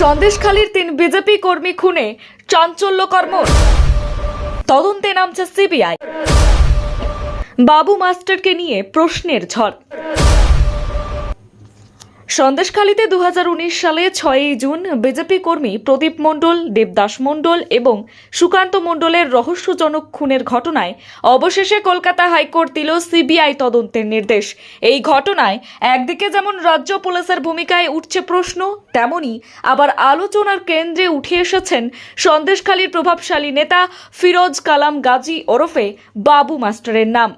সন্দেশখালীর তিন বিজেপি কর্মী খুনে চাঞ্চল্যকর মোড়। তদন্তে নামছে সিবিআই। বাবু মাস্টারকে নিয়ে প্রশ্নের ঝড়। সন্দেশখালীতে দু হাজার উনিশ সালে ছয়ই জুন বিজেপি কর্মী প্রদীপ মণ্ডল, দেবদাস মণ্ডল এবং সুকান্ত মণ্ডলের রহস্যজনক খুনের ঘটনায় অবশেষে কলকাতা হাইকোর্ট দিল সিবিআই তদন্তের নির্দেশ। এই ঘটনায় একদিকে যেমন রাজ্য পুলিশের ভূমিকায় উঠছে প্রশ্ন, তেমনি আবার আলোচনার কেন্দ্রে উঠে এসেছেন সন্দেশখালীর প্রভাবশালী নেতা ফিরোজ কালাম গাজী ওরফে বাবু মাস্টারের নাম।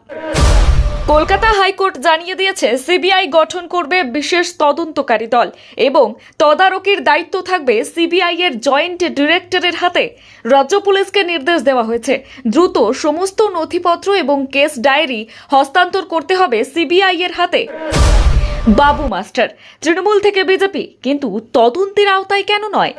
কলকাতা হাইকোর্ট জানিয়ে দিয়েছে, সিবিআই গঠন করবে বিশেষ তদন্তকারী দল এবং তদারকির দায়িত্ব থাকবে সিবিআই এর জয়েন্ট ডিরেক্টরের হাতে। রাজ্য পুলিশকে নির্দেশ দেওয়া হয়েছে, দ্রুত সমস্ত নথিপত্র এবং কেস ডায়েরি হস্তান্তর করতে হবে সিবিআই এর হাতে। বাবু মাস্টার, তৃণমূল থেকে বিজেপি, কিন্তু তদন্তের আওতায় কেন নয়?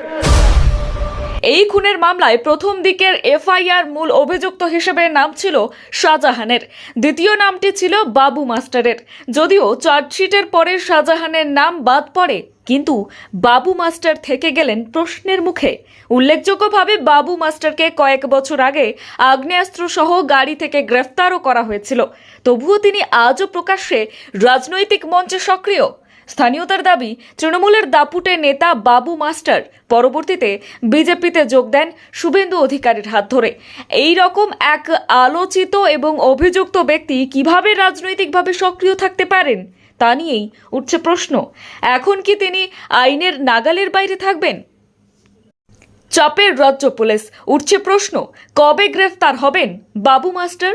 এই খুনের মামলায় প্রথম দিকের এফআইআর মূল অভিযুক্ত হিসেবে নাম ছিল শাহজাহানের। দ্বিতীয় নামটি ছিল বাবু মাস্টারের। যদিও চার্জশিটের পরে শাহজাহানের নাম বাদ পড়ে, কিন্তু বাবু মাস্টার থেকে গেলেন প্রশ্নের মুখে। উল্লেখযোগ্যভাবে বাবু মাস্টারকে কয়েক বছর আগে আগ্নেয়াস্ত্র সহ গাড়ি থেকে গ্রেফতারও করা হয়েছিল। তবুও তিনি আজও প্রকাশ্যে রাজনৈতিক মঞ্চে সক্রিয়। স্থানীয়তার দাবি, তৃণমূলের দাপুটে নেতা বাবু মাস্টার পরবর্তীতে বিজেপিতে যোগ দেন শুভেন্দু অধিকারীর হাত ধরে। এই রকম এক আলোচিত এবং অভিযুক্ত ব্যক্তি কীভাবে রাজনৈতিকভাবে সক্রিয় থাকতে পারেন, তা নিয়েই উঠছে প্রশ্ন। এখন কি তিনি আইনের নাগালের বাইরে থাকবেন? চাপের রাজ্য পুলিশ, উঠছে প্রশ্ন, কবে গ্রেফতার হবেন? বাবু মাস্টার,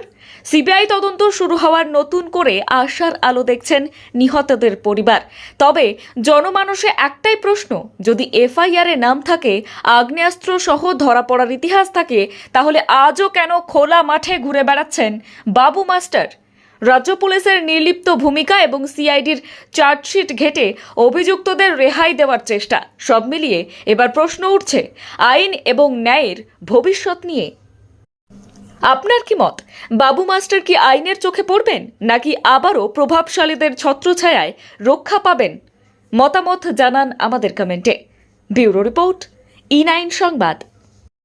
সিবিআই তদন্ত শুরু হওয়ার নতুন করে আশার আলো দেখছেন নিহতদের পরিবার। তবে জনমানসে একটাই প্রশ্ন, যদি এফআইআর নাম থাকে, আগ্নেয়াস্ত্র সহ ধরা পড়ার ইতিহাস থাকে, তাহলে আজও কেন খোলা মাঠে ঘুরে বেড়াচ্ছেন বাবু মাস্টার? রাজ্য পুলিশের নির্লিপ্ত ভূমিকা এবং সিআইডির চার্জশিট ঘেটে অভিযুক্তদের রেহাই দেওয়ার চেষ্টা, সব মিলিয়ে এবার প্রশ্ন উঠছে, আইন এবং ন্যায়ের ভবিষ্যৎ নিয়ে। আপনার কি মত? বাবু মাস্টার কি আইনের চোখে পড়বেন? নাকি আবারও প্রভাবশালীদের ছত্রছায়ায় রক্ষা পাবেন? মতামত জানান আমাদের কমেন্টে। ব্যুরো রিপোর্ট, ই নাইন সংবাদ।